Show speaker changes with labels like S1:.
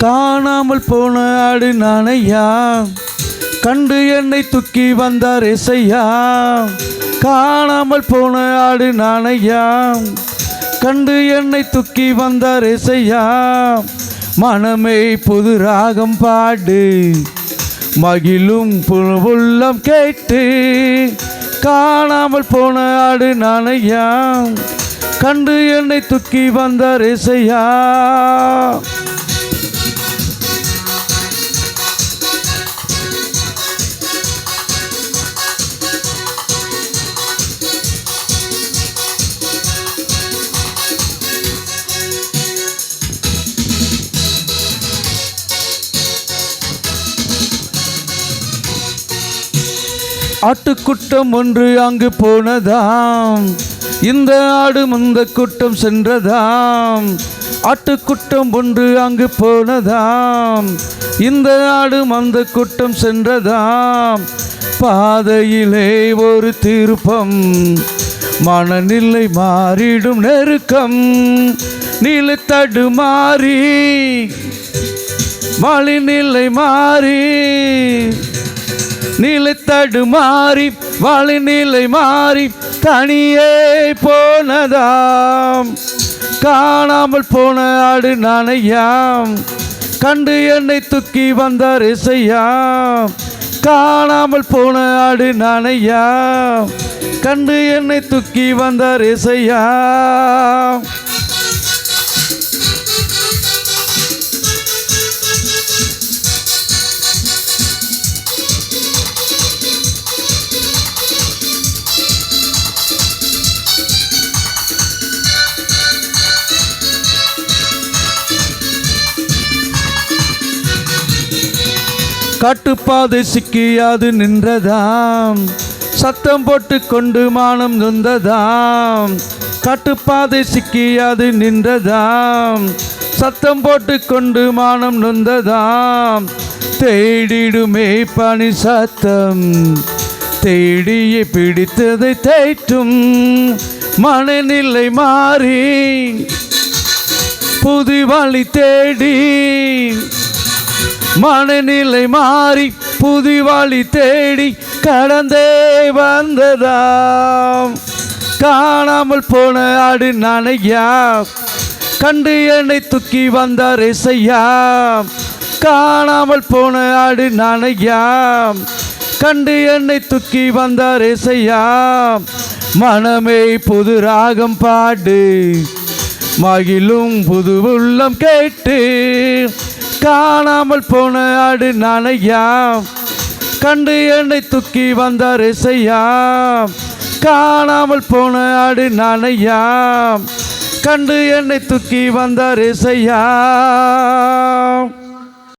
S1: காணாமல் போன ஆடு நானையா கண்டு என்னை தூக்கி வந்தார் இசையா? காணாமல் போன ஆடு நானையா கண்டு என்னை தூக்கி வந்தார் இசையா? மனமே புது ராகம் பாடு. மகிழும் உள்ளம் கேட்டு காணாமல் போன ஆடு நானையா கண்டு என்னை தூக்கி வந்தார் இசையா? ஆட்டுக்குட்டம் ஒன்று அங்கு போனதாம். இந்த ஆடு முந்த கூட்டம் சென்றதாம். ஆட்டுக்குட்டம் ஒன்று அங்கு போனதாம். இந்த ஆடு மந்த கூட்டம் சென்றதாம். பாதையிலே ஒரு திருப்பம். மனநிலை மாறிடும் நெருக்கம். நிலை தடுமாறி மழைநிலை மாறி. நிலை மாறி வாழை நிலை மாறி தனியே போனதாம். காணாமல் போன ஆடு நானையாம். கண்டு என்னை தூக்கி வந்தார் இசையாம் காணாமல் போன ஆடு நானையாம். கண்டு என்னை தூக்கி வந்தார் இசையாம் காட்டுப்பாதை சிக்கியாது நின்றதாம். சத்தம் போட்டு கொண்டு மானம் நொந்ததாம். காட்டுப்பாதை சிக்கியாது நின்றதாம். சத்தம் போட்டு கொண்டு மானம் நொந்ததாம். தேடிடுமே பனி சத்தம். தேடியை பிடித்ததை தேற்றும் மனநிலை மாறி புது வழி தேடி மனநிலை மாறி புதிவாளி தேடி கடந்தே வந்ததாம். காணாமல் போன ஆடு நானையா கண்டு என்னை தூக்கி வந்தார் இசையா காணாமல் போன ஆடு நானையா கண்டு என்னை தூக்கி வந்தார் இசையா மனமே புது ராகம் பாடு. மகிழும் புது உள்ளம் கேட்டு காணாமல் போன ஆடு நானையா கண்டு என்னை தூக்கி வந்தார் இசையா காணாமல் போன ஆடு நானையா கண்டு என்னை தூக்கி வந்தார் இசையா